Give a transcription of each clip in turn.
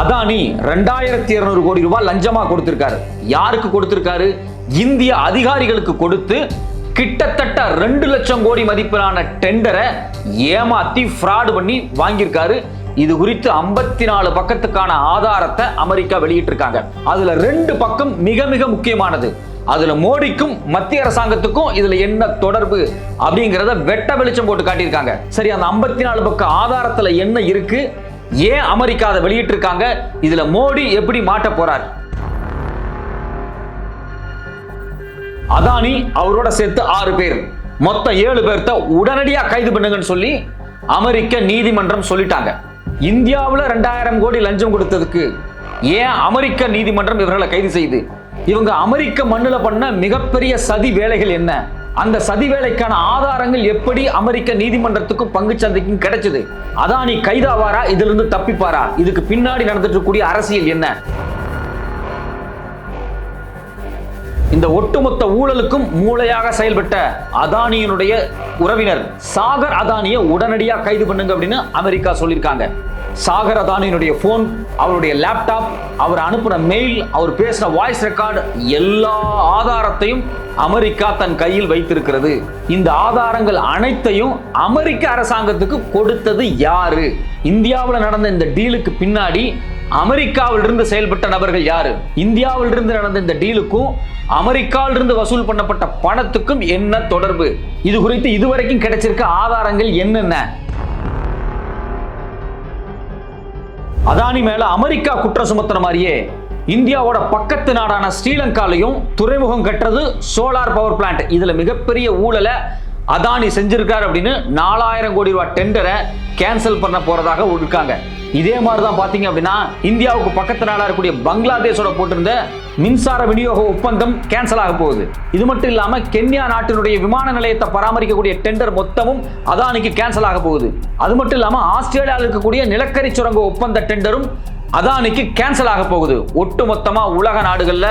அதானி ரெண்டாயிரத்தி இருநூறு கோடி ரூபாய் லஞ்சமா கொடுத்திருக்காரு. யாருக்கு கொடுத்திருக்காரு? இந்திய அதிகாரிகளுக்கு கொடுத்து கிட்டத்தட்ட ரெண்டு லட்சம் கோடி மதிப்பிலான டெண்டரை ஏமாத்தி ஃப்ராடு பண்ணி வாங்கியிருக்காரு. இது குறித்து ஐம்பத்தி நாலு பக்கத்துக்கான ஆதாரத்தை அமெரிக்கா வெளியிட்டிருக்காங்க. அதுல ரெண்டு பக்கம் மிக மிக முக்கியமானது. அதுல மோடிக்கும் மத்திய அரசாங்கத்துக்கும் இதுல என்ன தொடர்பு அப்படிங்கிறத வெட்ட வெளிச்சம் போட்டு காட்டியிருக்காங்க. சரி அந்த ஐம்பத்தி நாலு பக்க ஆதாரத்துல என்ன இருக்கு? ஏன் அமெரிக்கா அதை வெளியிட்டிருக்காங்க? இதுல மோடி எப்படி மாட்ட போறார்? அதானி அவரோட சேர்த்து ஆறு பேர். மொத்தம் ஏழு பேர்த்த உடனடியாக கைது பண்ணுங்கன்னு சொல்லி அமெரிக்க நீதிமன்றம் சொல்லிட்டாங்க. இந்தியாவில் ரெண்டாயிரம் கோடி லஞ்சம் கொடுத்ததுக்கு ஏன் அமெரிக்க நீதிமன்றம் இவர்களை கைது செய்து? இவங்க அமெரிக்க மண்ணில் பண்ண மிகப்பெரிய சதி வேலைகள் என்ன? அந்த சதி வேலைக்கான ஆதாரங்கள் எப்படி அமெரிக்க நீதிமன்றத்துக்கும் பங்கு சந்தைக்கும் கிடைச்சது? அதானி கைதாவாரா? இதுல இருந்து தப்பிப்பாரா? இதுக்கு பின்னாடி நடந்துட்டு இருக்கக்கூடிய அரசியல் என்ன? இந்த ஒட்டுமொத்த ஊழலுக்கும் மூளையாக செயல்பட்ட அதானியினுடைய உறவினர் சாகர் அதானியை உடனடியாக கைது பண்ணுங்க அப்படின்னு அமெரிக்கா சொல்லியிருக்காங்க. சாகர் அதானியினுடைய போன் அவருடைய லேப்டாப் அவர் அனுப்பின மெயில் அவர் பேசின வாய்ஸ் ரெக்கார்டு எல்லா ஆதாரத்தையும் அமெரிக்கா தன் கையில் வைத்திருக்கிறது. இந்த ஆதாரங்கள் அனைத்தையும் அமெரிக்க அரசாங்கத்துக்கு கொடுத்தது யாரு? இந்தியாவில் நடந்த இந்த டீலுக்கு பின்னாடி அமெரிக்காவிலிருந்து செயல்பட்ட நபர்கள் யாரு? இந்தியாவிலிருந்து நடந்த இந்த டீலுக்கும் அமெரிக்காவிலிருந்து வசூல் பண்ணப்பட்ட பணத்துக்கும் என்ன தொடர்பு? இது குறித்து இதுவரைக்கும் கிடைச்சிருக்க ஆதாரங்கள் என்னென்ன? அதானி மேல அமெரிக்கா குற்றம் சுமத்துற மாதிரியே இந்தியாவோட பக்கத்து நாடான ஸ்ரீலங்காலையும் துறைமுகம் கட்டுறது சோலார் பவர் பிளான்ட். இதுல மிகப்பெரிய ஊழலை அதானி செஞ்சிருக்காரு அப்படின்னு நாலாயிரம் கோடி ரூபாய் டெண்டரை கேன்சல் பண்ண போறதாக இருக்காங்க இதே மாதிரி தான் பார்த்தீங்க அப்படின்னா இந்தியாவுக்கு பக்கத்து நாடாக இருக்கக்கூடிய பங்களாதேஷோட போட்டிருந்த மின்சார விநியோக ஒப்பந்தம் கேன்சல் ஆக போகுது. இது மட்டும் இல்லாமல் கென்யா நாட்டினுடைய விமான நிலையத்தை பராமரிக்கக்கூடிய டெண்டர் மொத்தமும் அதானிக்கு கேன்சல் ஆக போகுது. அது மட்டும் இல்லாமல் ஆஸ்திரேலியாவில் இருக்கக்கூடிய நிலக்கரி சுரங்க ஒப்பந்த டெண்டரும் அதானிக்கு கேன்சல் ஆக போகுது. ஒட்டு மொத்தமாக உலக நாடுகளில்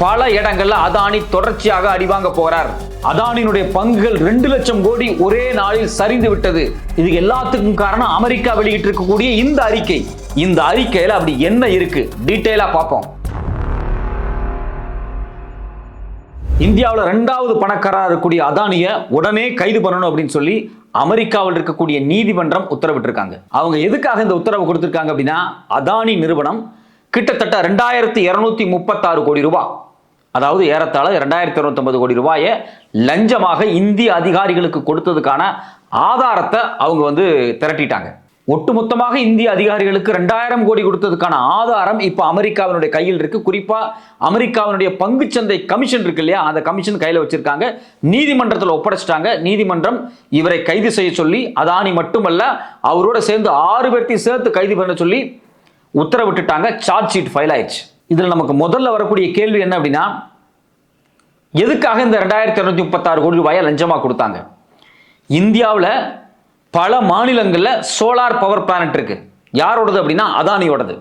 பல இடங்கள்ல அதானி தொடர்ச்சியாக அடிவாங்க போறார். அதானியினுடைய பங்குகள் ரெண்டு லட்சம் கோடி ஒரே நாளில் சரிந்து விட்டது. இது எல்லாத்துக்கும் காரணம் அமெரிக்கா வெளியிட்டு இருக்கக்கூடிய இந்த அறிக்கை. இந்த அறிக்கையில அப்படி என்ன இருக்கு? டீட்டெயிலா பார்ப்போம். இந்தியாவில் ரெண்டாவது பணக்காரராக இருக்கக்கூடிய அதானியை உடனே கைது பண்ணணும் அப்படின்னு சொல்லி அமெரிக்காவில் இருக்கக்கூடிய நீதிமன்றம் உத்தரவிட்டிருக்காங்க. அவங்க எதுக்காக இந்த உத்தரவு கொடுத்துருக்காங்க அப்படின்னா அதானி நிறுவனம் கிட்டத்தட்ட ரெண்டாயிரத்தி இருநூத்தி முப்பத்தாறு கோடி ரூபாய். அதாவது ஏறத்தாழ ரெண்டாயிரத்தி இருநூத்தொன்பது கோடி ரூபாயை லஞ்சமாக இந்திய அதிகாரிகளுக்கு கொடுத்ததுக்கான ஆதாரத்தை அவங்க வந்து திரட்டிட்டாங்க. ஒட்டுமொத்தமாக இந்திய அதிகாரிகளுக்கு ரெண்டாயிரம் கோடி கொடுத்ததுக்கான ஆதாரம் இப்போ அமெரிக்காவினுடைய கையில் இருக்கு. குறிப்பாக அமெரிக்காவினுடைய பங்குச்சந்தை கமிஷன் இருக்கு இல்லையா? அந்த கமிஷன் கையில் வச்சிருக்காங்க. நீதிமன்றத்தில் ஒப்படைச்சிட்டாங்க. நீதிமன்றம் இவரை கைது செய்ய சொல்லி அதானி மட்டுமல்ல அவரோட சேர்ந்து ஆறு பேர்த்தையும் சேர்த்து கைது பண்ண சொல்லி உத்தரவிட்டுட்டாங்க. சார்ஜ் ஷீட் ஃபைல் ஆயிடுச்சு. இதில் நமக்கு முதல்ல வரக்கூடிய கேள்வி என்ன அப்படின்னா எதுக்காக இந்த ரெண்டாயிரத்தி இரநூத்தி முப்பத்தாறு கோடி ரூபாயை லஞ்சமாக கொடுத்தாங்க? இந்தியாவில் பல மாநிலங்களில் சோலார் பவர் பிளானட் இருக்கு. யாரோடது அப்படின்னா அதானியோடது.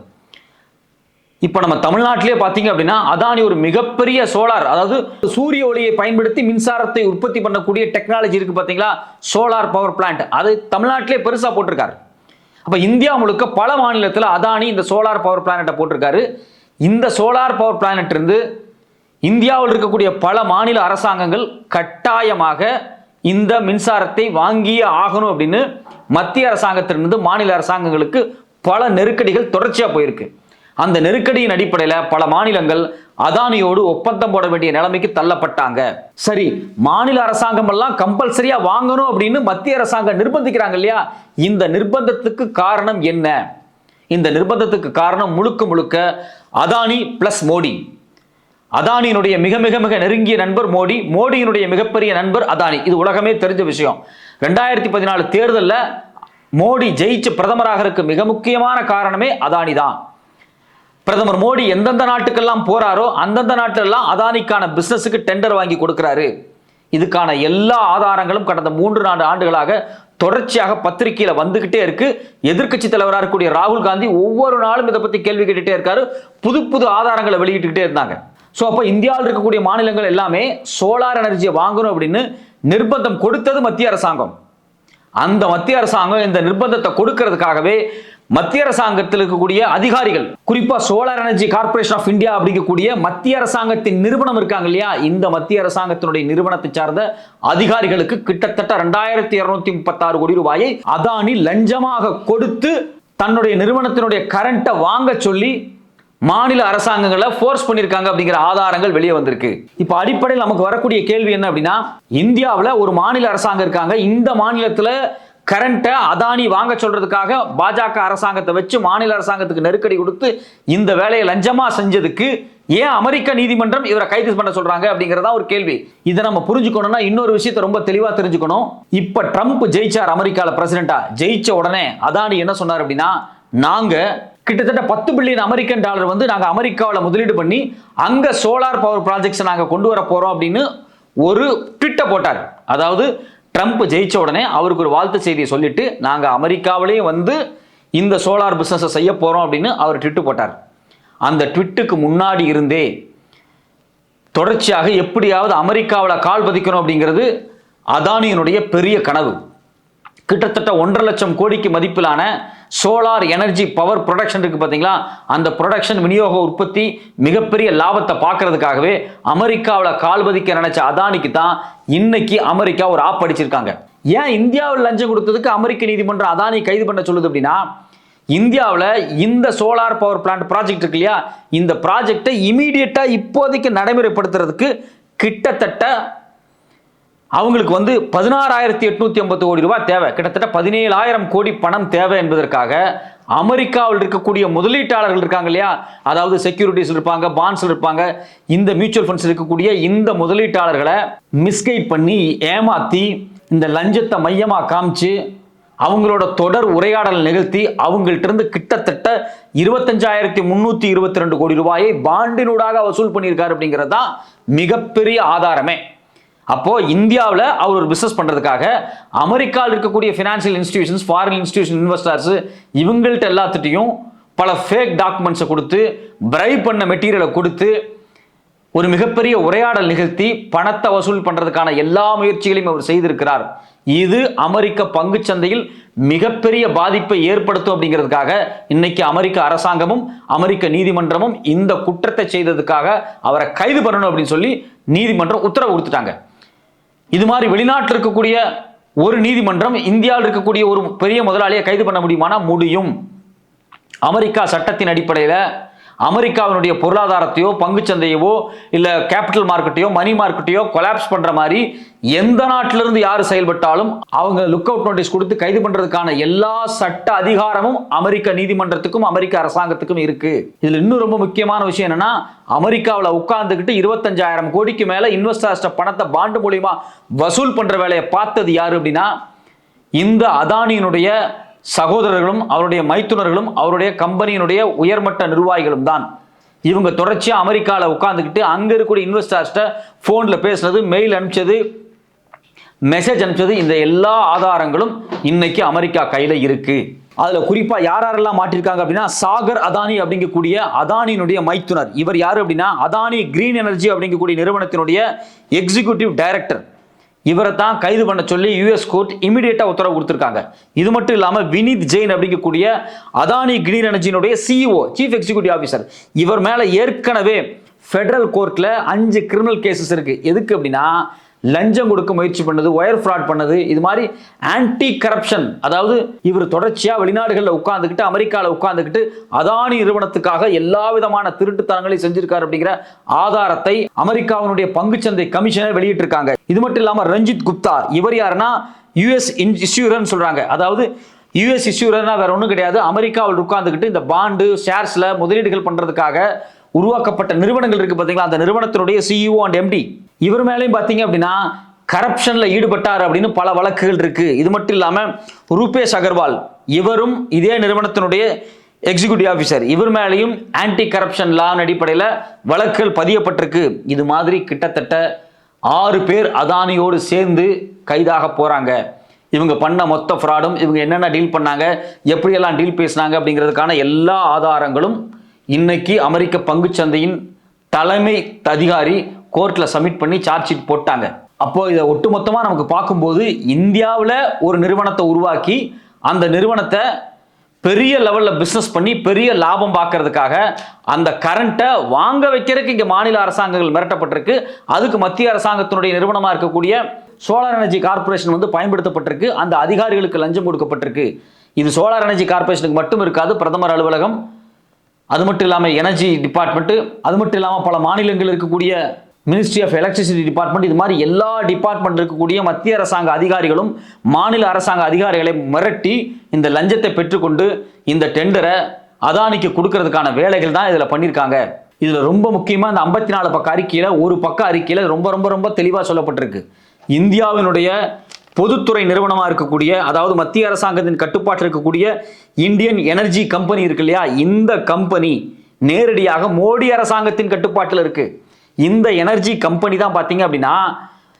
இப்போ நம்ம தமிழ்நாட்டிலே பார்த்தீங்க அப்படின்னா அதானி ஒரு மிகப்பெரிய சோலார் அதாவது சூரிய ஒளியை பயன்படுத்தி மின்சாரத்தை உற்பத்தி பண்ணக்கூடிய டெக்னாலஜி இருக்கு பார்த்தீங்களா? சோலார் பவர் பிளான்ட் அது தமிழ்நாட்டிலே பெருசாக போட்டிருக்காரு. அப்போ இந்தியா முழுக்க பல மாநிலத்தில் அதானி இந்த சோலார் பவர் பிளானட்டை போட்டிருக்காரு. இந்த சோலார் பவர் பிளானட் இருந்து இந்தியாவில் இருக்கக்கூடிய பல மாநில அரசாங்கங்கள் கட்டாயமாக இந்த மின்சாரத்தை வாங்கியே ஆகணும் அப்படின்னு மத்திய அரசாங்கத்திலிருந்து மாநில அரசாங்கங்களுக்கு பல நெருக்கடிகள் தொடர்ச்சியாக போயிருக்கு. அந்த நெருக்கடியின் அடிப்படையில் பல மாநிலங்கள் அதானியோடு ஒப்பந்தம் போட வேண்டிய நிலைமைக்கு தள்ளப்பட்டாங்க. சரி மாநில அரசாங்கம் எல்லாம் கம்பல்சரியா வாங்கணும் அப்படின்னு மத்திய அரசாங்கம் நிர்பந்திக்கிறாங்க இல்லையா? இந்த நிர்பந்தத்துக்கு காரணம் என்ன? இந்த நிர்பந்தத்துக்கு காரணம் முழுக்க முழுக்க அதானி பிளஸ் மோடி. அதானியினுடைய மிக மிக மிக நெருங்கிய நண்பர் மோடி மோடியினுடைய மிகப்பெரிய நண்பர் அதானி. இது உலகமே தெரிஞ்ச விஷயம். ரெண்டாயிரத்தி பதினாலு தேர்தலில் மோடி ஜெயிச்சு பிரதமராக இருக்க மிக முக்கியமான காரணமே அதானி தான். பிரதமர் மோடி எந்தெந்த நாட்டுக்கெல்லாம் போறாரோ அந்தந்த நாட்டிலெல்லாம் அதானிக்கான பிசினஸுக்கு டெண்டர் வாங்கி கொடுக்கிறாரு. இதுக்கான எல்லா ஆதாரங்களும் கடந்த மூன்று நான்கு ஆண்டுகளாக தொடர்ச்சியாக பத்திரிகையில வந்துகிட்டே இருக்கு. எதிர்க்கட்சி தலைவராக இருக்கக்கூடிய ராகுல் காந்தி ஒவ்வொரு நாளும் இதை பத்தி கேள்வி கேட்டுட்டே இருக்காரு. புது புது ஆதாரங்களை வெளியிட்டுக்கிட்டே இருந்தாங்க. ஸோ அப்போ இந்தியாவில் இருக்கக்கூடிய மாநிலங்கள் எல்லாமே சோலார் எனர்ஜியை வாங்கணும் அப்படின்னு நிர்பந்தம் கொடுத்தது மத்திய அரசாங்கம். அந்த மத்திய அரசாங்கம் இந்த நிர்பந்தத்தை கொடுக்கறதுக்காகவே மத்திய அரசாங்கத்தில் இருக்கக்கூடிய அதிகாரிகள் குறிப்பா solar energy corporation of India அப்படிங்கக்கூடிய மத்திய அரசாங்கத்தின் நிறுவனம் இருக்காங்க இல்லையா? இந்த மத்திய அரசாங்கத்தினுடைய நிறுவனத்தை சார்ந்த அதிகாரிகளுக்கு கிட்டத்தட்ட ரெண்டாயிரத்தி இருநூத்தி முப்பத்தாறு கோடி ரூபாயை அதானி லஞ்சமாக கொடுத்து தன்னுடைய நிறுவனத்தினுடைய கரண்ட்டை வாங்க சொல்லி மாநில அரசாங்கங்களை ஃபோர்ஸ் பண்ணியிருக்காங்க அப்படிங்கிற ஆதாரங்கள் வெளியே வந்திருக்கு. இப்போ அடிப்படையில் நமக்கு வரக்கூடிய கேள்வி என்ன அப்படின்னா இந்தியாவில் ஒரு மாநில அரசாங்கம் இருக்காங்க. இந்த மாநிலத்தில் கரண்ட்டை அதானி வாங்க சொல்றதுக்காக பாஜக அரசாங்கத்தை வச்சு மாநில அரசாங்கத்துக்கு நெருக்கடி கொடுத்து இந்த வேலையை லஞ்சமா செஞ்சதுக்கு ஏன் அமெரிக்க நீதிமன்றம் இவரை கைது பண்ண சொல்றாங்க அப்படிங்கிறதா ஒரு கேள்வி. இதை நம்ம புரிஞ்சுக்கணும்னா இன்னொரு விஷயத்த ரொம்ப தெளிவா தெரிஞ்சுக்கணும். இப்ப ட்ரம்ப் ஜெயிச்சார் அமெரிக்கால பிரசிடென்டா ஜெயிச்ச உடனே அதானி என்ன சொன்னார் அப்படின்னா நாங்க கிட்டத்தட்ட பத்து பில்லியன் அமெரிக்கன் டாலர் வந்து நாங்க அமெரிக்காவில் முதலீடு பண்ணி அங்க சோலார் பவர் ப்ராஜெக்ட்ஸ் நாங்க கொண்டு வர போறோம் அப்படின்னு ஒரு ட்விட்டை போட்டார். அதாவது ட்ரம்ப் ஜெயிச்ச உடனே அவருக்கு ஒரு வாழ்த்து செய்தியை சொல்லிட்டு நாங்கள் அமெரிக்காவிலேயே வந்து இந்த சோலார் பிஸ்னஸை செய்ய போகிறோம் அப்படின்னு அவர் ட்விட்டு போட்டார். அந்த ட்விட்டுக்கு முன்னாடி இருந்தே தொடர்ச்சியாக எப்படியாவது அமெரிக்காவில் கால் பதிக்கணும் அப்படிங்கிறது அதானியினுடைய பெரிய கனவு. கிட்டத்தட்ட ஒன்றரை லட்சம் கோடிக்கு மதிப்பிலான சோலார் எனர்ஜி பவர் ப்ரொடக்ஷன் இருக்குது பார்த்தீங்களா? அந்த ப்ரொடக்ஷன் விநியோக உற்பத்தி மிகப்பெரிய லாபத்தை பார்க்கறதுக்காகவே அமெரிக்காவில் கால் பதிக்க நினைச்ச அதானிக்கு தான் இன்னைக்கு அமெரிக்கா ஒரு ஆப் அடிச்சிருக்காங்க. ஏன் இந்தியாவில் லஞ்சம் கொடுத்ததுக்கு அமெரிக்க நீதிமன்றம் அதானி கைது பண்ண சொல்லுது அப்படின்னா இந்தியாவில் இந்த சோலார் பவர் பிளான்ட் ப்ராஜெக்ட் இருக்கு இல்லையா? இந்த ப்ராஜெக்டை இமீடியட்டாக இப்போதைக்கு நடைமுறைப்படுத்துறதுக்கு கிட்டத்தட்ட அவங்களுக்கு வந்து பதினாறாயிரத்தி எட்நூத்தி ஐம்பது கோடி ரூபாய் தேவை. கிட்டத்தட்ட பதினேழாயிரம் கோடி பணம் தேவை என்பதற்காக அமெரிக்காவில் இருக்கக்கூடிய முதலீட்டாளர்கள் இருக்காங்க இல்லையா? அதாவது செக்யூரிட்டிஸ் இருப்பாங்க பாண்ட்ஸ் இருப்பாங்க. இந்த மியூச்சுவல் ஃபண்ட்ஸ் இருக்கக்கூடிய இந்த முதலீட்டாளர்களை மிஸ்கைட் பண்ணி ஏமாத்தி இந்த லஞ்சத்தை மையமா காமிச்சு அவங்களோட தொடர் உரையாடல் நிகழ்த்தி அவங்கள்ட்ட இருந்து கிட்டத்தட்ட இருபத்தஞ்சாயிரத்தி முன்னூத்தி இருபத்தி ரெண்டு கோடி ரூபாயை பாண்டினூடாக வசூல் பண்ணியிருக்காரு அப்படிங்கிறது தான் மிகப்பெரிய ஆதாரமே. அப்போ இந்தியாவில் அவர் ஒரு பிஸ்னஸ் பண்ணுறதுக்காக அமெரிக்காவில் இருக்கக்கூடிய financial institutions foreign institution investors இவங்கள்ட்ட எல்லாத்துட்டையும் பல ஃபேக் டாக்குமெண்ட்ஸை கொடுத்து பிரைவ் பண்ண மெட்டீரியலை கொடுத்து ஒரு மிகப்பெரிய உரையாடல் நிகழ்த்தி பணத்தை வசூல் பண்ணுறதுக்கான எல்லா முயற்சிகளையும் அவர் செய்திருக்கிறார். இது அமெரிக்க பங்குச் சந்தையில் மிகப்பெரிய பாதிப்பை ஏற்படுத்தும் அப்படிங்கிறதுக்காக இன்னைக்கு அமெரிக்க அரசாங்கமும் அமெரிக்க நீதிமன்றமும் இந்த குற்றத்தை செய்ததுக்காக அவரை கைது பண்ணணும் அப்படின்னு சொல்லி நீதிமன்றம் உத்தரவு கொடுத்துட்டாங்க. இது மாதிரி வெளிநாட்டில் இருக்கக்கூடிய ஒரு நீதிமன்றம் இந்தியாவில் இருக்கக்கூடிய ஒரு பெரிய முதலாளியை கைது பண்ண முடியுமானா முடியும். அமெரிக்கா சட்டத்தின் அடிப்படையில் அமெரிக்காவினுடைய பொருளாதாரத்தையோ பங்குச்சந்தையவோ இல்லை கேபிட்டல் மார்க்கெட்டையோ மணி மார்க்கெட்டையோ கொலாப்ஸ் பண்ணுற மாதிரி எந்த நாட்டிலிருந்து யார் செயல்பட்டாலும் அவங்க லுக் அவுட் நோட்டீஸ் கொடுத்து கைது பண்ணுறதுக்கான எல்லா சட்ட அதிகாரமும் அமெரிக்க நீதிமன்றத்துக்கும் அமெரிக்க அரசாங்கத்துக்கும் இருக்குது இதில் இன்னும் ரொம்ப முக்கியமான விஷயம் என்னன்னா அமெரிக்காவில் உட்கார்ந்துக்கிட்டு இருபத்தஞ்சாயிரம் கோடிக்கு மேலே இன்வெஸ்டர்ஸ்ட பணத்தை பாண்டு மூலியமாக வசூல் பண்ணுற வேலையை பார்த்தது யார் அப்படின்னா இந்த அதானியினுடைய சகோதரர்களும் அவருடைய மைத்துனர்களும் அவருடைய கம்பெனியினுடைய உயர்மட்ட நிர்வாகிகளும் தான். இவங்க தொடர்ச்சியாக அமெரிக்காவில் உட்காந்துக்கிட்டு அங்கே இருக்கக்கூடிய இன்வெஸ்டர்ஸ்ட்ட ஃபோனில் பேசுனது மெயில் அனுப்பிச்சது மெசேஜ் அனுப்பிச்சது இந்த எல்லா ஆதாரங்களும் இன்னைக்கு அமெரிக்கா கையில் இருக்குது அதில் குறிப்பாக யார் யாரெல்லாம் மாட்டிருக்காங்க அப்படின்னா சாகர் அதானி அப்படிங்கக்கூடிய அதானியினுடைய மைத்துனர். இவர் யார் அப்படின்னா அதானி கிரீன் எனர்ஜி அப்படிங்கக்கூடிய நிறுவனத்தினுடைய எக்ஸிக்யூட்டிவ் டைரக்டர் இவரை தான் கைது பண்ண சொல்லி யூஎஸ் கோர்ட் இமிடியேட்டாக உத்தரவு கொடுத்துருக்காங்க. இது மட்டும் இல்லாமல் வினீத் ஜெயின் அப்படிங்கக்கூடிய அதானி கிரீன் எனர்ஜினுடைய சிஇஓ சீஃப் எக்ஸிக்யூட்டிவ் ஆஃபீஸர் இவர் மேலே ஏற்கனவே ஃபெடரல் கோர்ட்டில் அஞ்சு கிரிமினல் கேசஸ் இருக்குது எதுக்கு அப்படின்னா லஞ்சம் கொடுக்க முயற்சி பண்ணது ஒயர் ஃப்ராட் பண்ணது இது மாதிரி ஆன்டி கரப்ஷன் அதாவது இவர் தொடர்ச்சியாக வெளிநாடுகளில் உட்காந்துக்கிட்டு அமெரிக்காவில் உட்காந்துக்கிட்டு அதானி நிறுவனத்துக்காக எல்லா விதமான திருட்டுத்தனங்களையும் செஞ்சிருக்காரு அப்படிங்கிற ஆதாரத்தை அமெரிக்காவினுடைய பங்குச்சந்தை கமிஷனர் வெளியிட்டிருக்காங்க. இது மட்டும் இல்லாமல் ரஞ்சித் குப்தா இவர் யாருன்னா யுஎஸ் இஷ்யூரன்னு சொல்கிறாங்க அதாவது யுஎஸ் இஷ்யூரர்னா வேற ஒன்றும் கிடையாது. அமெரிக்காவில் உட்காந்துக்கிட்டு இந்த பாண்டு ஷேர்ஸில் முதலீடுகள் பண்ணுறதுக்காக உருவாக்கப்பட்ட நிறுவனங்கள் இருக்கு பார்த்தீங்களா அந்த நிறுவனத்தினுடைய சிஇஓ அண்ட் எம்டி இவர் மேலேயும் பார்த்தீங்க அப்படின்னா கரப்ஷனில் ஈடுபட்டார் அப்படின்னு பல வழக்குகள் இருக்கு. இது மட்டும் இல்லாமல் ரூபேஷ் அகர்வால் இவரும் இதே நிறுவனத்தினுடைய எக்ஸிக்யூட்டிவ் ஆஃபீஸர் இவர் மேலேயும் ஆன்டி கரப்ஷன் லான் அடிப்படையில் வழக்குகள் பதியப்பட்டிருக்கு. இது மாதிரி கிட்டத்தட்ட ஆறு பேர் அதானியோடு சேர்ந்து கைதாக போகிறாங்க இவங்க பண்ண மொத்த ஃப்ராடும் இவங்க என்னென்ன டீல் பண்ணாங்க எப்படியெல்லாம் டீல் பேசினாங்க அப்படிங்கிறதுக்கான எல்லா ஆதாரங்களும் இன்னைக்கு அமெரிக்க பங்குச்சந்தையின் தலைமை அதிகாரி கோர்ட்டில் சப்மிட் பண்ணி சார்ஜ் ஷீட் போட்டாங்க. அப்போ இதை ஒட்டுமொத்தமாக நமக்கு பார்க்கும்போது இந்தியாவில் ஒரு நிறுவனத்தை உருவாக்கி அந்த நிறுவனத்தை பெரிய லெவலில் பிஸ்னஸ் பண்ணி பெரிய லாபம் பார்க்கறதுக்காக அந்த கரண்ட்டை வாங்க வைக்கிறதுக்கு இங்கே மாநில அரசாங்கங்கள் மிரட்டப்பட்டிருக்கு. அதுக்கு மத்திய அரசாங்கத்தினுடைய நிறுவனமாக இருக்கக்கூடிய சோலார் எனர்ஜி கார்ப்பரேஷன் வந்து பயன்படுத்தப்பட்டிருக்கு. அந்த அதிகாரிகளுக்கு லஞ்சம் கொடுக்கப்பட்டிருக்கு. இது சோலார் எனர்ஜி கார்ப்பரேஷனுக்கு மட்டும் இருக்காது பிரதமர் அலுவலகம் அது மட்டும் இல்லாமல் எனர்ஜி டிபார்ட்மெண்ட்டு அது மட்டும் இல்லாமல் பல மாநிலங்கள் இருக்கக்கூடிய மினிஸ்ட்ரி ஆஃப் எலக்ட்ரிசிட்டி டிபார்ட்மெண்ட் இது மாதிரி எல்லா டிபார்ட்மெண்ட் இருக்கக்கூடிய மத்திய அரசாங்க அதிகாரிகளும் மாநில அரசாங்க அதிகாரிகளை மிரட்டி இந்த லஞ்சத்தை பெற்றுக்கொண்டு இந்த டெண்டரை அதானிக்கு கொடுக்கறதுக்கான வேலைகள் தான் இதில் பண்ணியிருக்காங்க இதில் ரொம்ப முக்கியமாக இந்த ஐம்பத்தி நாலு பக்க அறிக்கையில் ஒரு பக்க அறிக்கையில் ரொம்ப ரொம்ப ரொம்ப தெளிவாக சொல்லப்பட்டிருக்கு. இந்தியாவினுடைய பொதுத்துறை நிறுவனமாக இருக்கக்கூடிய அதாவது மத்திய அரசாங்கத்தின் கட்டுப்பாட்டில் இருக்கக்கூடிய இந்தியன் எனர்ஜி கம்பெனி இருக்கு இல்லையா? இந்த கம்பெனி நேரடியாக மோடி அரசாங்கத்தின் கட்டுப்பாட்டில் இருக்கு. இந்த எனர்ஜி கம்பெனி தான் பார்த்தீங்க அப்படின்னா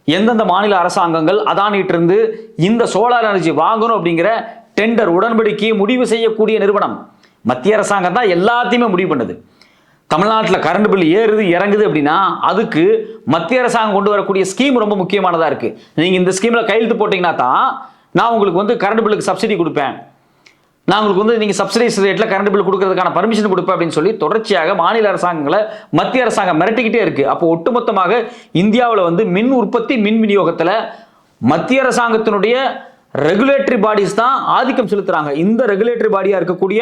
எந்தெந்த மாநில அரசாங்கங்கள் அதானிட்டு இருந்து இந்த சோலார் எனர்ஜி வாங்கணும் அப்படிங்கிற டெண்டர் உடன்படிக்கையை முடிவு செய்யக்கூடிய நிறுவனம். மத்திய அரசாங்கம் தான் எல்லாத்தையுமே முடிவு பண்ணுது. தமிழ்நாட்டில் கரண்ட் பில் ஏறுது இறங்குது அப்படின்னா அதுக்கு மத்திய அரசாங்கம் கொண்டு வரக்கூடிய ஸ்கீம் ரொம்ப முக்கியமானதாக இருக்குது நீங்கள் இந்த ஸ்கீமில் கையெழுத்து போட்டிங்கன்னா தான் நான் உங்களுக்கு வந்து கரண்ட் பில்லுக்கு சப்சிடி கொடுப்பேன். நான் உங்களுக்கு வந்து நீங்கள் சப்சிடைஸ் ரேட்டில் கரண்ட் பில் கொடுக்கறதுக்கான பர்மிஷன் கொடுப்பேன் அப்படின்னு சொல்லி தொடர்ச்சியாக மாநில அரசாங்கங்களை மத்திய அரசாங்கம் மிரட்டிக்கிட்டே இருக்குது அப்போ ஒட்டுமொத்தமாக இந்தியாவில் வந்து மின் உற்பத்தி மின் விநியோகத்தில் மத்திய அரசாங்கத்தினுடைய ரெகுலேட்டரி பாடிஸ் தான் ஆதிக்கம் செலுத்துகிறாங்க இந்த ரெகுலேட்டரி பாடியாக இருக்கக்கூடிய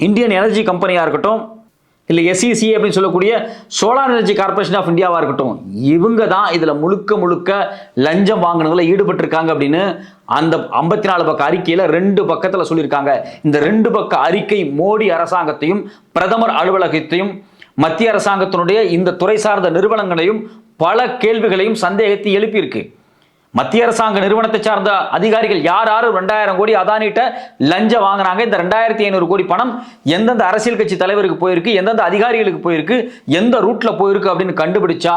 இந்தியன் எனர்ஜி கம்பெனியாக இருக்கட்டும் இல்லை எஸ்இசி அப்படின்னு சொல்லக்கூடிய சோலார் எனர்ஜி கார்ப்பரேஷன் ஆஃப் இந்தியாவாக இருக்கட்டும் இவங்க தான் இதில் முழுக்க முழுக்க லஞ்சம் வாங்கினதில் ஈடுபட்டிருக்காங்க அப்படின்னு அந்த ஐம்பத்தி நாலு பக்க அறிக்கையில் ரெண்டு பக்கத்தில் சொல்லியிருக்காங்க. இந்த ரெண்டு பக்க அறிக்கை மோடி அரசாங்கத்தையும் பிரதமர் அலுவலகத்தையும் மத்திய அரசாங்கத்தினுடைய இந்த துறை சார்ந்த நிறுவனங்களையும் பல கேள்விகளையும் சந்தேகத்தை எழுப்பியிருக்கு. மத்திய அரசாங்க நிறுவனத்தை சார்ந்த அதிகாரிகள் யார் யார்? ரெண்டாயிரம் கோடி அதானிட்ட லஞ்சம் வாங்கினாங்க. இந்த ரெண்டாயிரத்தி ஐநூறு கோடி பணம் எந்தெந்த அரசியல் கட்சி தலைவருக்கு போயிருக்கு எந்தெந்த அதிகாரிகளுக்கு போயிருக்கு எந்த ரூட்ல போயிருக்கு அப்படின்னு கண்டுபிடிச்சா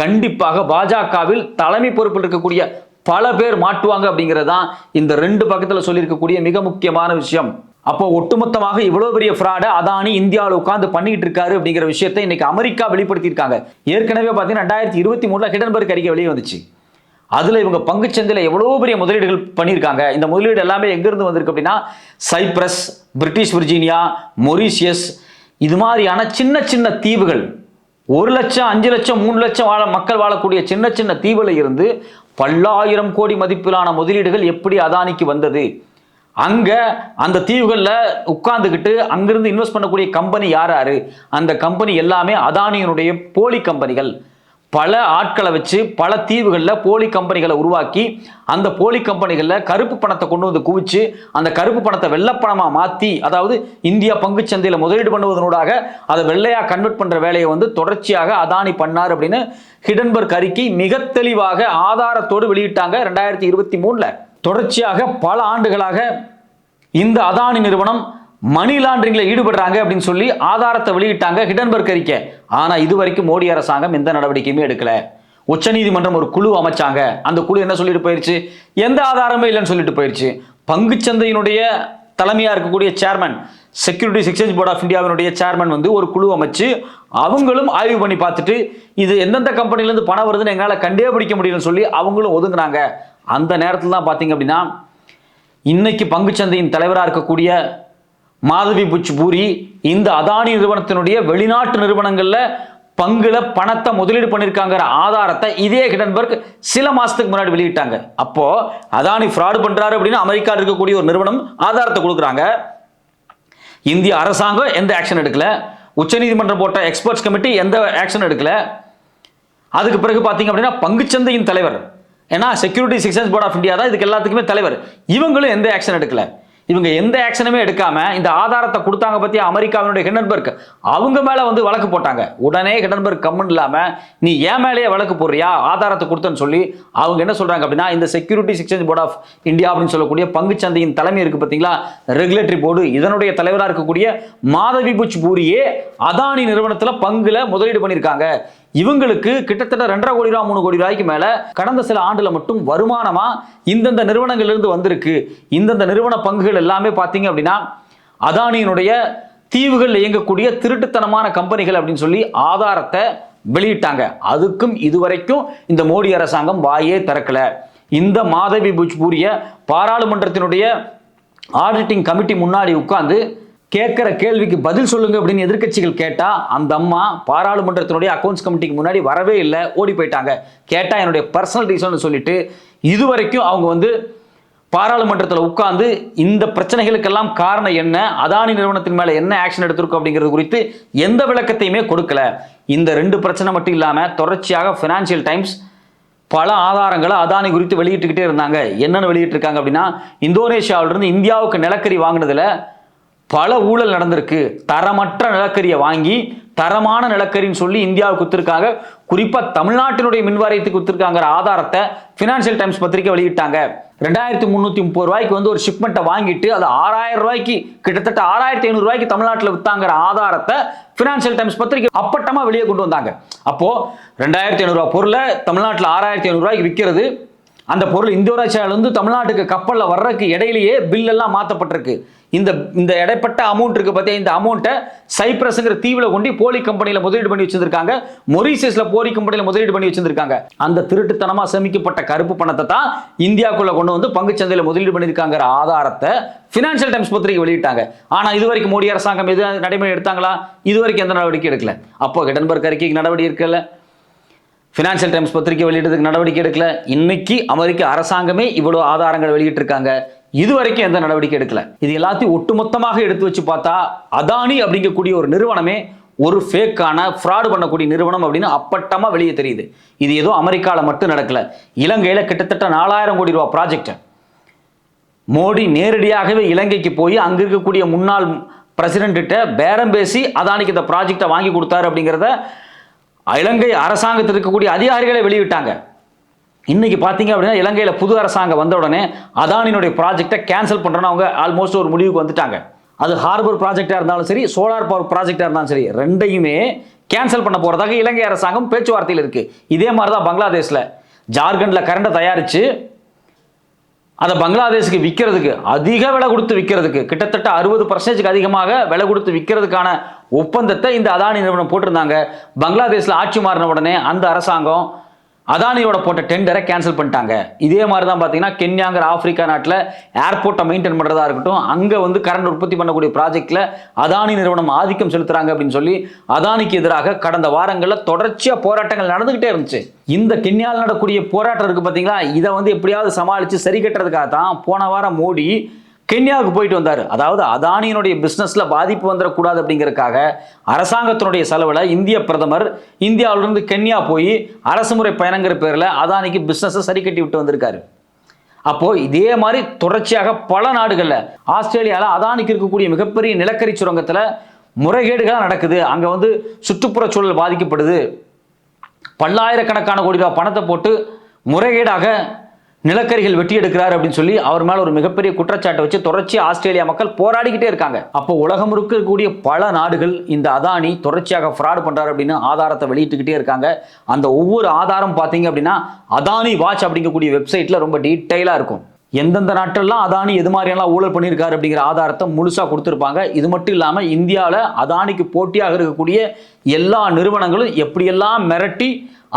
கண்டிப்பாக பாஜகவில் தலைமை பொறுப்பில் இருக்கக்கூடிய பல பேர் மாட்டுவாங்க அப்படிங்கிறது தான் இந்த ரெண்டு பக்கத்தில் சொல்லியிருக்கக்கூடிய மிக முக்கியமான விஷயம். அப்போ ஒட்டுமொத்தமாக இவ்வளவு பெரிய ஃப்ராடை அதானி இந்தியாவில் உட்காந்து பண்ணிட்டு இருக்காரு அப்படிங்கிற விஷயத்தை இன்னைக்கு அமெரிக்கா வெளிப்படுத்தியிருக்காங்க. ஏற்கனவே பார்த்தீங்கன்னா ரெண்டாயிரத்தி இருபத்தி மூணுல ஹிடன்பர்க் அறிக்கை வெளியே வந்துச்சு. அதில் இவங்க பங்குச்சந்தையில் எவ்வளோ பெரிய முதலீடுகள் பண்ணியிருக்காங்க. இந்த முதலீடு எல்லாமே எங்கேருந்து வந்திருக்கு அப்படின்னா சைப்ரஸ் பிரிட்டிஷ் விர்ஜீனியா மொரீஷியஸ் இது மாதிரியான சின்ன சின்ன தீவுகள் ஒரு லட்சம் அஞ்சு லட்சம் மூணு லட்சம் வாழ மக்கள் வாழக்கூடிய சின்ன சின்ன தீவில் இருந்து பல்லாயிரம் கோடி மதிப்பிலான முதலீடுகள் எப்படி அதானிக்கு வந்தது? அங்கே அந்த தீவுகளில் உட்கார்ந்துக்கிட்டு அங்கேருந்து இன்வெஸ்ட் பண்ணக்கூடிய கம்பெனி யார் யார்? அந்த கம்பெனி எல்லாமே அதானியினுடைய போலி கம்பெனிகள் பல ஆட்களை வச்சு பல தீவுகளில் போலி கம்பெனிகளை உருவாக்கி அந்த போலி கம்பெனிகளில் கருப்பு பணத்தை கொண்டு வந்து குவிச்சு அந்த கருப்பு பணத்தை வெள்ளப்பணமாக மாற்றி அதாவது இந்தியா பங்குச்சந்தையில் முதலீடு பண்ணுவதனூடாக அதை வெள்ளையாக கன்வெர்ட் பண்ணுற வேலையை வந்து தொடர்ச்சியாக அதானி பண்ணார் அப்படின்னு ஹிடன்பர்க் அறிக்கை மிக தெளிவாக ஆதாரத்தோடு வெளியிட்டாங்க ரெண்டாயிரத்தி இருபத்தி மூணில். தொடர்ச்சியாக பல ஆண்டுகளாக இந்த அதானி நிறுவனம் மணி லாண்டரிங்கில் ஈடுபடுறாங்க அப்படின்னு சொல்லி ஆதாரத்தை வெளியிட்டாங்க ஹிடன்பர்க் அறிக்கை. இது இதுவரைக்கும் மோடி அரசாங்கம் எந்த நடவடிக்கையுமே எடுக்கல. உச்சநீதிமன்றம் ஒரு குழு அமைச்சாங்க. அந்த குழு என்ன சொல்லிட்டு போயிருச்சு? எந்த ஆதாரமே இல்லைன்னு சொல்லிட்டு போயிருச்சு. பங்குச்சந்தையினுடைய தலைமையாக இருக்கக்கூடிய chairman securities exchange board of இந்தியாவினுடைய சேர்மன் வந்து ஒரு குழு அமைச்சு அவங்களும் ஆய்வு பண்ணி பார்த்துட்டு இது எந்தெந்த கம்பெனிலேருந்து பணம் வருதுன்னு எங்களால் கண்டே பிடிக்க முடியலன்னு சொல்லி அவங்களும் ஒதுங்குனாங்க. அந்த நேரத்தில் தான் பார்த்தீங்க அப்படின்னா இன்னைக்கு பங்குச்சந்தையின் தலைவராக இருக்கக்கூடிய மாதவி புச் இந்த அதானி நிறுவனத்தினுடைய வெளிநாட்டு நிறுவனங்களில் பங்குல பணத்தை முதலீடு பண்ணியிருக்காங்கிற ஆதாரத்தை இதே ஹிடன்பர்க் சில மாசத்துக்கு முன்னாடி வெளியிட்டாங்க. அப்போ அதானி ஃப்ராடு பண்றாரு அப்படின்னு அமெரிக்காவில் இருக்கக்கூடிய ஒரு நிறுவனம் ஆதாரத்தை கொடுக்குறாங்க. இந்திய அரசாங்கம் எந்த ஆக்ஷன் எடுக்கல. உச்சநீதிமன்றம் போட்ட எக்ஸ்பர்ட்ஸ் கமிட்டி எந்த ஆக்ஷன் எடுக்கல. அதுக்கு பிறகு பார்த்தீங்க அப்படின்னா பங்குச்சந்தையின் தலைவர். ஏன்னா securities exchange board of India தான் இதுக்கு எல்லாத்துக்குமே தலைவர். இவங்களும் எந்த ஆக்ஷன் எடுக்கல. இவங்க எந்த ஆக்ஷனுமே எடுக்காம இந்த ஆதாரத்தை கொடுத்தாங்க பத்தி அமெரிக்காவினுடைய ஹிண்டன்பர்க். அவங்க மேல வந்து வழக்கு போட்டாங்க. உடனே ஹிண்டன்பர்க் கம்மன் இல்லாம நீ ஏன் மேலேயே வழக்கு போடுறியா? ஆதாரத்தை கொடுத்தேன்னு சொல்லி அவங்க என்ன சொல்றாங்க அப்படின்னா இந்த securities exchange board of India அப்படின்னு சொல்லக்கூடிய பங்குச்சந்தையின் தலைமை இருக்கு பாத்தீங்களா? ரெகுலேட்டரி போர்டு இதனுடைய தலைவராக இருக்கக்கூடிய மாதவி புச் பூரியே அதானி நிறுவனத்துல பங்குல முதலீடு பண்ணியிருக்காங்க. இவங்களுக்கு கிட்டத்தட்ட ரெண்டரை கோடி ரூபா மூணு கோடி ரூபாய்க்கு மேல கடந்த சில ஆண்டுல மட்டும் வருமானமா இந்தந்த நிறுவனங்கள்லேருந்து வந்திருக்கு. இந்தந்த நிறுவன பங்குகள் எல்லாமே பார்த்தீங்க அப்படின்னா அதானியினுடைய தீவுகளில் இயங்கக்கூடிய திருட்டுத்தனமான கம்பெனிகள் அப்படின்னு சொல்லி ஆதாரத்தை வெளியிட்டாங்க. அதுக்கும் இதுவரைக்கும் இந்த மோடி அரசாங்கம் வாயே திறக்கல. இந்த மாதவி புஜ்பூரிய பாராளுமன்றத்தினுடைய ஆடிட்டிங் கமிட்டி முன்னாடி உட்கார்ந்து கேட்குற கேள்விக்கு பதில் சொல்லுங்க அப்படின்னு எதிர்க்கட்சிகள் கேட்டால் அந்த அம்மா பாராளுமன்றத்தினுடைய அக்கௌண்ட்ஸ் கமிட்டிக்கு முன்னாடி வரவே இல்லை ஓடி போயிட்டாங்க. கேட்டால் என்னுடைய பர்சனல் ரீசன் சொல்லிட்டு இதுவரைக்கும் அவங்க வந்து பாராளுமன்றத்தில் உட்கார்ந்து இந்த பிரச்சனைகளுக்கெல்லாம் காரணம் என்ன அதானி நிறுவனத்தின் மேலே என்ன ஆக்ஷன் எடுத்திருக்கோம் அப்படிங்கிறது குறித்து எந்த விளக்கத்தையுமே கொடுக்கல. இந்த ரெண்டு பிரச்சனை மட்டும் இல்லாமல் தொடர்ச்சியாக ஃபினான்ஷியல் டைம்ஸ் பல ஆதாரங்களை அதானி குறித்து வெளியிட்டுக்கிட்டே இருந்தாங்க. என்னென்னு வெளியிட்டிருக்காங்க அப்படின்னா இந்தோனேஷியாவிலிருந்து இந்தியாவுக்கு நிலக்கரி வாங்கினதில் பல ஊழல் நடந்திருக்கு. தரமற்ற நிலக்கரியை வாங்கி தரமான நிலக்கரின்னு சொல்லி இந்தியாவுக்கு கொடுத்துருக்காங்க. குறிப்பாக தமிழ்நாட்டினுடைய மின்வாரியத்துக்கு கொடுத்துருக்காங்கிற ஆதாரத்தை ஃபினான்ஷியல் டைம்ஸ் பத்திரிக்கை வெளியிட்டாங்க. ரெண்டாயிரத்தி முந்நூற்றி முப்பது ரூபாய்க்கு வந்து ஒரு ஷிப்மெண்ட்டை வாங்கிட்டு அது ஆறாயிரம் ரூபாய்க்கு கிட்டத்தட்ட ஆறாயிரத்தி ஐநூறு ரூபாய்க்கு தமிழ்நாட்டில் விற்றாங்கிற ஆதாரத்தை ஃபினான்ஷியல் டைம்ஸ் பத்திரிக்கை அப்பட்டமாக வெளியே கொண்டு வந்தாங்க. அப்போது ரெண்டாயிரத்தி ஐநூறுரூவா பொருளை தமிழ்நாட்டில் ஆறாயிரத்தி ஐநூறுரூவாய்க்கு விற்கிறது. அந்த பொருள் இந்தோனேஷியாவிலிருந்து தமிழ்நாட்டுக்கு கப்பலில் வர்றதுக்கு இடையிலேயே பில்லெல்லாம் மாற்றப்பட்டிருக்கு இந்த இந்த இடைப்பட்ட அமௌண்ட் இருக்கு பார்த்தியா இந்த அமௌண்ட்டை சைப்ரஸ்ங்கிற தீவில் கொண்டு போலி கம்பெனியில் முதலீடு பண்ணி வச்சிருக்காங்க மொரீசியஸில் போலி கம்பெனியில் முதலீடு பண்ணி வச்சிருக்காங்க அந்த திருட்டுத்தனமாக சேமிக்கப்பட்ட கருப்பு பணத்தை தான் இந்தியாவுக்குள்ளே கொண்டு வந்து பங்குச்சந்தையில் முதலீடு பண்ணியிருக்காங்கிற ஆதாரத்தை ஃபினான்ஷியல் டைம்ஸ் பத்திரிகை வெளியிட்டாங்க. ஆனால் இது வரைக்கும் மோடி அரசாங்கம் எது நடைமுறை எடுத்தாங்களா? இது வரைக்கும் எந்த நடவடிக்கை எடுக்கல. அப்போ கிடன்பர்க் அறிக்கைக்கு நடவடிக்கை இருக்கல ஃபினான்ஷியல் டைம்ஸ் பத்திரிகை வெளியிட்டதுக்கு நடவடிக்கை எடுக்கல. இன்னைக்கு அமெரிக்க அரசாங்கமே இவ்வளோ ஆதாரங்கள் வெளியிட்டிருக்காங்க. இது வரைக்கும் எந்த நடவடிக்கை எடுக்கல. இது எல்லாத்தையும் ஒட்டுமொத்தமாக எடுத்து வச்சு பார்த்தா அதானி அப்படிங்கக்கூடிய ஒரு நிறுவனமே ஒரு ஃபேக்கான ஃப்ராடு பண்ணக்கூடிய நிறுவனம் அப்படின்னு அப்பட்டமாக வெளியே தெரியுது. இது ஏதோ அமெரிக்காவில் மட்டும் நடக்கல. இலங்கையில் கிட்டத்தட்ட நாலாயிரம் கோடி ரூபா ப்ராஜெக்ட் மோடி நேரடியாகவே இலங்கைக்கு போய் அங்கே இருக்கக்கூடிய முன்னாள் பிரசிடென்ட்ட பேரம் பேசி அதானிக்கு இந்த ப்ராஜெக்டை வாங்கி கொடுத்தாரு அப்படிங்கிறத இலங்கை அரசாங்கத்தில் இருக்கக்கூடிய அதிகாரிகளை வெளியிட்டாங்க. இன்னைக்கு பார்த்தீங்க அப்படின்னா இலங்கையில் புது அரசாங்கம் வந்த உடனே அதானினுடைய ப்ராஜெக்டை கேன்சல் பண்ணுறோன்னு அவங்க ஆல்மோஸ்ட் ஒரு முடிவுக்கு வந்துட்டாங்க. அது ஹார்பர் ப்ராஜெக்டாக இருந்தாலும் சரி சோலார் பவர் ப்ராஜெக்டாக இருந்தாலும் சரி ரெண்டையுமே கேன்சல் பண்ண போகிறதாக இலங்கை அரசாங்கம் பேச்சுவார்த்தையில் இருக்குது இதே மாதிரி தான் பங்களாதேஷில். ஜார்க்கண்டில் கரண்டை தயாரித்து அதை பங்களாதேஷுக்கு விற்கிறதுக்கு அதிக விலை கொடுத்து விற்கிறதுக்கு கிட்டத்தட்ட அறுபது பர்சன்டேஜ்க்கு அதிகமாக விலை கொடுத்து விற்கிறதுக்கான ஒப்பந்தத்தை இந்த அதானி நிறுவனம் போட்டிருந்தாங்க. பங்களாதேஷில் ஆட்சி மாறின உடனே அந்த அரசாங்கம் அதானியோட போட்ட டெண்டரை கேன்சல் பண்ணிட்டாங்க. இதே மாதிரி தான் பார்த்தீங்கன்னா கென்யாங்கிற ஆப்பிரிக்கா நாட்டில் ஏர்போர்ட்டை மெயின்டைன் பண்ணுறதா இருக்கட்டும் அங்கே வந்து கரண்ட் உற்பத்தி பண்ணக்கூடிய ப்ராஜெக்டில் அதானி நிறுவனம் ஆதிக்கம் செலுத்துறாங்க அப்படின்னு சொல்லி அதானிக்கு எதிராக கடந்த வாரங்களில் தொடர்ச்சியாக போராட்டங்கள் நடந்துக்கிட்டே இருந்துச்சு. இந்த கென்யாவில் நடக்கூடிய போராட்டம் இருக்குது பார்த்தீங்களா? இதை வந்து எப்படியாவது சமாளித்து சரி கட்டுறதுக்காக தான் போன வாரம் மோடி கென்யாவுக்கு போயிட்டு வந்தார். அதாவது அதானியினுடைய பிஸ்னஸில் பாதிப்பு வந்துடக்கூடாது அப்படிங்கிறதுக்காக அரசாங்கத்தினுடைய செலவில் இந்திய பிரதமர் இந்தியாவிலிருந்து கென்யா போய் அரசு முறை பயணங்கிற பேரில் அதானிக்கு பிஸ்னஸை சரி கட்டி விட்டு வந்திருக்காரு. அப்போது இதே மாதிரி தொடர்ச்சியாக பல நாடுகளில் ஆஸ்திரேலியாவில் அதானிக்கு இருக்கக்கூடிய மிகப்பெரிய நிலக்கரி சுரங்கத்தில் முறைகேடுகளாக நடக்குது. அங்கே வந்து சுற்றுப்புற சூழல் பாதிக்கப்படுது. பல்லாயிரக்கணக்கான கோடி ரூபாய் பணத்தை போட்டு முறைகேடாக நிலக்கரிகள் வெட்டி எடுக்கிறார் அப்படின்னு சொல்லி அவர் மேல ஒரு மிகப்பெரிய குற்றச்சாட்டை வச்சு தொடர்ச்சி ஆஸ்திரேலியா மக்கள் போராடிக்கிட்டே இருக்காங்க. அப்போ உலகம் முழுக்க இருக்கக்கூடிய பல நாடுகள் இந்த அதானி தொடர்ச்சியாக ஃப்ராடு பண்றாரு அப்படின்னு ஆதாரத்தை வெளியிட்டுக்கிட்டே இருக்காங்க. அந்த ஒவ்வொரு ஆதாரம் பார்த்தீங்க அப்படின்னா அதானி வாட்ச் அப்படிங்கக்கூடிய வெப்சைட்ல ரொம்ப டீட்டெயிலாக இருக்கும். எந்தெந்த நாட்டெல்லாம் அதானி எது மாதிரியெல்லாம் ஊழல் பண்ணியிருக்காரு அப்படிங்கிற ஆதாரத்தை முழுசாக கொடுத்துருப்பாங்க. இது மட்டும் இல்லாமல் இந்தியாவில் அதானிக்கு போட்டியாக இருக்கக்கூடிய எல்லா நிறுவனங்களும் எப்படியெல்லாம் மிரட்டி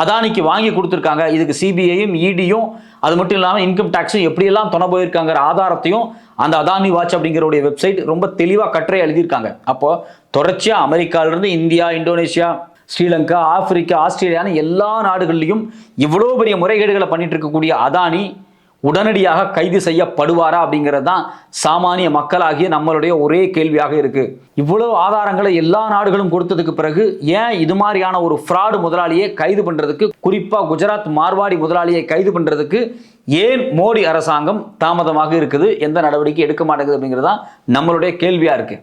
அதானிக்கு வாங்கி கொடுத்துருக்காங்க. இதுக்கு சிபிஐயும் இடியும் அது மட்டும் இல்லாமல் இன்கம் டேக்ஸும் எப்படியெல்லாம் துணை போயிருக்காங்கிற ஆதாரத்தையும் அந்த அதானி வாட்ச் அப்படிங்கிறோடைய வெப்சைட் ரொம்ப தெளிவாக கட்டுரை எழுதியிருக்காங்க. அப்போது தொடர்ச்சியாக அமெரிக்காவிலிருந்து இந்தியா இந்தோனேஷியா ஸ்ரீலங்கா ஆப்பிரிக்கா ஆஸ்திரேலியான்னு எல்லா நாடுகள்லையும் இவ்வளோ பெரிய முறைகேடுகளை பண்ணிட்டு இருக்கக்கூடிய அதானி உடனடியாக கைது செய்யப்படுவாரா அப்படிங்கிறது தான் சாமானிய மக்களாகிய நம்மளுடைய ஒரே கேள்வியாக இருக்கு. இவ்வளவு ஆதாரங்களை எல்லா நாடுகளும் கொடுத்ததுக்கு பிறகு ஏன் இது மாதிரியான ஒரு ஃப்ராடு முதலாளியை கைது பண்றதுக்கு குறிப்பா குஜராத் மார்வாடி முதலாளியை கைது பண்றதுக்கு ஏன் மோடி அரசாங்கம் தாமதமாக இருக்குது எந்த நடவடிக்கை எடுக்க மாட்டேங்குது அப்படிங்கிறது தான் நம்மளுடைய கேள்வியா இருக்கு.